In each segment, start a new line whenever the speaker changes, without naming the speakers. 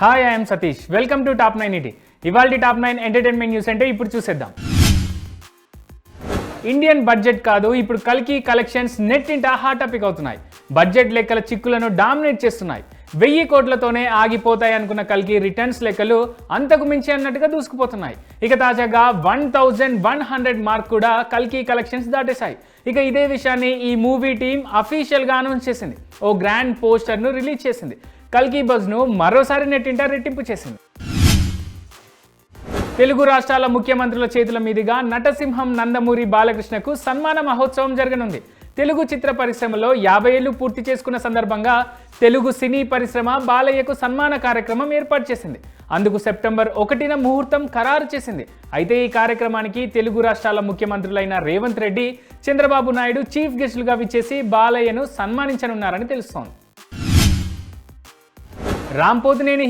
Hi I'm Satish welcome to top nine ET ఇవాళ top nine entertainment news అంటే ఇప్పుడు చూసేద్దాం. ఇండియన్ బడ్జెట్ కాదు ఇప్పుడు కల్కి కలెక్షన్స్ నెట్ ఇంట హాట్ టాపిక్ అవుతున్నాయి. బడ్జెట్ లెక్కల చిక్కులను డామినేట్ చేస్తున్నాయి. వెయ్యి కోట్లతోనే ఆగిపోతాయి అనుకున్న కల్కి రిటర్న్స్ లెక్కలు అంతకు మించి అన్నట్టుగా దూసుకుపోతున్నాయి. ఇక తాజాగా one thousand one hundred mark కూడా కల్కి కలెక్షన్స్ దాటేశాయి. ఇక ఇదే విషయాన్ని ఈ మూవీ టీం అఫీషియల్గా అనౌన్స్ చేసింది. ఓ గ్రాండ్ పోస్టర్ను రిలీజ్ చేసింది. కల్కి బజ్ను మరోసారి నెట్టింట రెట్టింపు చేసింది. తెలుగు రాష్ట్రాల ముఖ్యమంత్రుల చేతుల మీదుగా నటసింహం నందమూరి బాలకృష్ణకు సన్మాన మహోత్సవం జరగనుంది. తెలుగు చిత్ర పరిశ్రమలో యాభై ఏళ్ళు పూర్తి చేసుకున్న సందర్భంగా తెలుగు సినీ పరిశ్రమ బాలయ్యకు సన్మాన కార్యక్రమం ఏర్పాటు చేసింది. అందుకు సెప్టెంబర్ ఒకటిన ముహూర్తం ఖరారు చేసింది. అయితే ఈ కార్యక్రమానికి తెలుగు రాష్ట్రాల ముఖ్యమంత్రులైన రేవంత్ రెడ్డి చంద్రబాబు నాయుడు చీఫ్ గెస్టులుగా విచ్చేసి బాలయ్యను సన్మానించనున్నారని తెలుస్తోంది. రామ్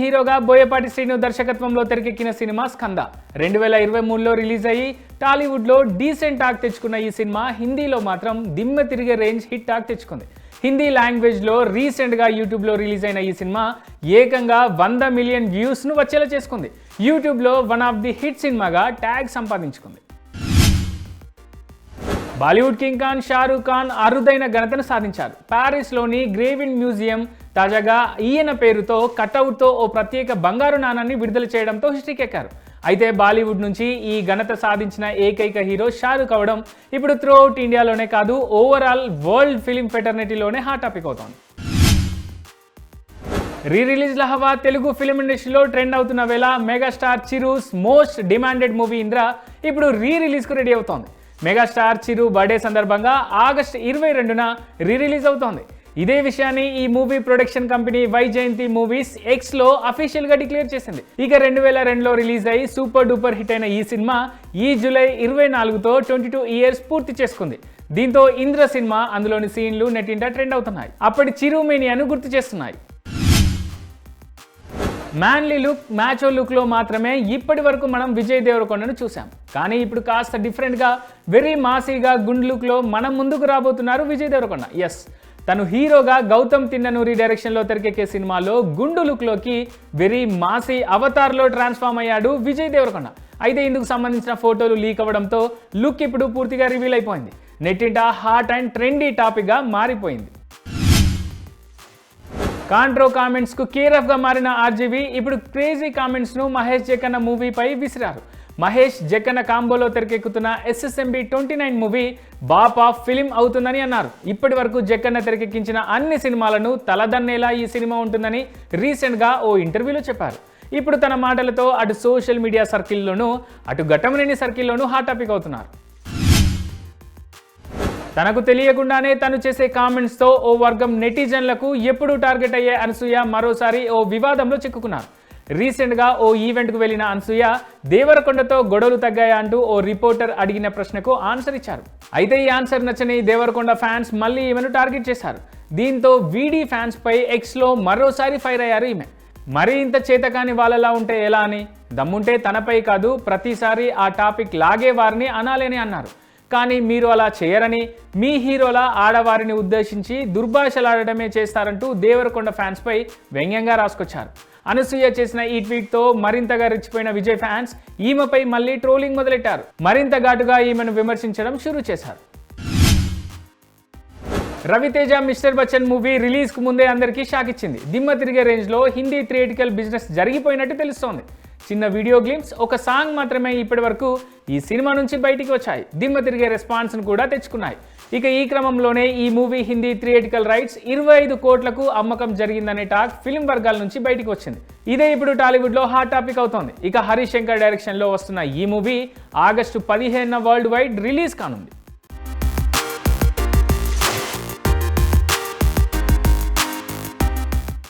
హీరోగా బోయపాటి శ్రీను దర్శకత్వంలో తెరకెక్కిన సినిమా స్కంద. రెండు వేల ఇరవై మూడులో రిలీజ్ అయ్యి టాలీవుడ్లో డీసెంట్ టాక్ తెచ్చుకున్న ఈ సినిమా హిందీలో మాత్రం దిమ్మ తిరిగే రేంజ్ హిట్ టాక్ తెచ్చుకుంది. హిందీ లాంగ్వేజ్లో రీసెంట్గా యూట్యూబ్లో రిలీజ్ అయిన ఈ సినిమా ఏకంగా వంద మిలియన్ వ్యూస్ను వచ్చేలా చేసుకుంది. యూట్యూబ్లో వన్ ఆఫ్ ది హిట్ సినిమాగా ట్యాగ్ సంపాదించుకుంది. బాలీవుడ్ కింగ్ ఖాన్ షారూఖ్ ఖాన్ అరుదైన ఘనతను సాధించారు. ప్యారిస్లోని గ్రేవిన్ మ్యూజియం తాజాగా ఈయన పేరుతో కటౌట్తో ఓ ప్రత్యేక బంగారు నాణాన్ని విడుదల చేయడంతో హిస్టరీకెక్కారు అయితే బాలీవుడ్ నుంచి ఈ ఘనత సాధించిన ఏకైక హీరో షారూక్ అవడం ఇప్పుడు త్రూఅవుట్ ఇండియాలోనే కాదు ఓవరాల్ వరల్డ్ ఫిలిం ఫెటర్నిటీలోనే హాట్ టాపిక్ అవుతోంది. రీ రిలీజ్ల హవా తెలుగు ఫిలిం ఇండస్ట్రీలో ట్రెండ్ అవుతున్న వేళ megastar Chiru's most demanded movie Indra ఇప్పుడు రీ రిలీజ్కు రెడీ అవుతోంది. మెగాస్టార్ చిరు బర్త్డే సందర్భంగా ఆగస్ట్ ఇరవై రెండున రీ రిలీజ్ అవుతోంది. ఇదే విషయాన్ని ఈ movie production company Vyjayanthi movies ఎక్స్లో అఫీషియల్గా డిక్లేర్ చేసింది. ఇక రెండు వేల రెండులో రిలీజ్ అయ్యి సూపర్ డూపర్ హిట్ అయిన ఈ సినిమా ఈ జూలై ఇరవై నాలుగుతో ట్వంటీ టూ ఇయర్స్ పూర్తి చేసుకుంది. దీంతో ఇంద్ర సినిమా అందులోని సీన్లు నెట్టింట ట్రెండ్ అవుతున్నాయి. అప్పటి చిరు మేనియాను గుర్తు చేస్తున్నాయి. మ్యాన్లీ లుక్ మ్యాచో లుక్లో మాత్రమే ఇప్పటి వరకు మనం విజయ్ దేవరకొండను చూసాం కానీ ఇప్పుడు కాస్త డిఫరెంట్గా వెరీ మాసీగా గుండ్ లుక్లో మనం ముందుకు రాబోతున్నారు విజయ్ దేవరకొండ. ఎస్ తను హీరోగా గౌతమ్ తిన్ననూరి డైరెక్షన్లో తెరకెక్కే సినిమాలో గుండు లుక్లోకి వెరీ మాసీ అవతార్లో ట్రాన్స్ఫార్మ్ అయ్యాడు విజయ్ దేవరకొండ. అయితే ఇందుకు సంబంధించిన ఫోటోలు లీక్ అవ్వడంతో లుక్ ఇప్పుడు పూర్తిగా రివీల్ అయిపోయింది. నెట్టింట హాట్ అండ్ ట్రెండీ టాపిక్గా మారిపోయింది. కాంట్రో కామెంట్స్కు కేరఫ్గా మారిన ఆర్జీవి ఇప్పుడు క్రేజీ కామెంట్స్ను మహేష్ జక్కన్న మూవీపై విసిరారు. మహేష్ జక్కన్న కాంబోలో తెరకెక్కుతున్న ఎస్ఎస్ఎంబి ట్వంటీ నైన్ మూవీ బాపా ఫిలిం అవుతుందని అన్నారు. ఇప్పటి వరకు జక్కన్న తెరకెక్కించిన అన్ని సినిమాలను తలదన్నేలా ఈ సినిమా ఉంటుందని రీసెంట్గా ఓ ఇంటర్వ్యూలో చెప్పారు. ఇప్పుడు తన మాటలతో అటు సోషల్ మీడియా సర్కిల్లోనూ అటు ఘట్టమనేని సర్కిల్లోనూ హాట్ టాపిక్ అవుతున్నారు. తనకు తెలియకుండానే తను చేసే కామెంట్స్తో ఓ వర్గం నెటిజన్లకు ఎప్పుడూ టార్గెట్ అయ్యే అనసూయ మరోసారి ఓ వివాదంలో చిక్కుకున్నారు. రీసెంట్గా ఓ ఈవెంట్కు వెళ్ళిన అనసూయ దేవరకొండతో గొడవలు తగ్గాయా అంటూ ఓ రిపోర్టర్ అడిగిన ప్రశ్నకు ఆన్సర్ ఇచ్చారు. అయితే ఈ ఆన్సర్ నచ్చని దేవరకొండ ఫ్యాన్స్ మళ్ళీ ఈమెను టార్గెట్ చేశారు. దీంతో వీడీ ఫ్యాన్స్పై ఎక్స్లో మరోసారి ఫైర్ అయ్యారు ఈమె. మరీ ఇంత చేతకాని వాళ్ళలా ఉంటే ఎలా అని? దమ్ముంటే తనపై కాదు ప్రతిసారి ఆ టాపిక్ లాగే వారిని అనాలని అన్నారు. కానీ మీరు అలా చేయరని మీ హీరోలా ఆడవారిని ఉద్దేశించి దుర్భాషలాడటమే చేస్తారంటూ దేవరకొండ ఫ్యాన్స్పై వ్యంగ్యంగా రాసుకొచ్చారు. అనసూయ చేసిన ఈ ట్వీట్తో మరింతగా రెచ్చిపోయిన విజయ్ ఫ్యాన్స్ ఈమెపై మళ్ళీ ట్రోలింగ్ మొదలెట్టారు. మరింత ఘాటుగా ఈమెను విమర్శించడం షురూ చేశారు. రవితేజ మిస్టర్ బచ్చన్ మూవీ రిలీజ్కు ముందే అందరికీ షాక్ ఇచ్చింది. దిమ్మ తిరిగే రేంజ్లో హిందీ థియేటికల్ బిజినెస్ జరిగిపోయినట్టు తెలుస్తోంది. చిన్న వీడియో గ్లిమ్స్ ఒక సాంగ్ మాత్రమే ఇప్పటి వరకు ఈ సినిమా నుంచి బయటికి వచ్చాయి. దిమ్మ తిరిగే రెస్పాన్స్ను కూడా తెచ్చుకున్నాయి. ఇక ఈ క్రమంలోనే ఈ మూవీ హిందీ థియేటికల్ రైట్స్ ఇరవై ఐదు కోట్లకు అమ్మకం జరిగిందనే టాక్ ఫిల్మ్ వర్గాల నుంచి బయటికి వచ్చింది. ఇదే ఇప్పుడు టాలీవుడ్లో హాట్ టాపిక్ అవుతోంది. ఇక హరీష్ శంకర్ డైరెక్షన్లో వస్తున్న ఈ మూవీ ఆగస్టు పదిహేనున వరల్డ్ వైడ్ రిలీజ్ కానుంది.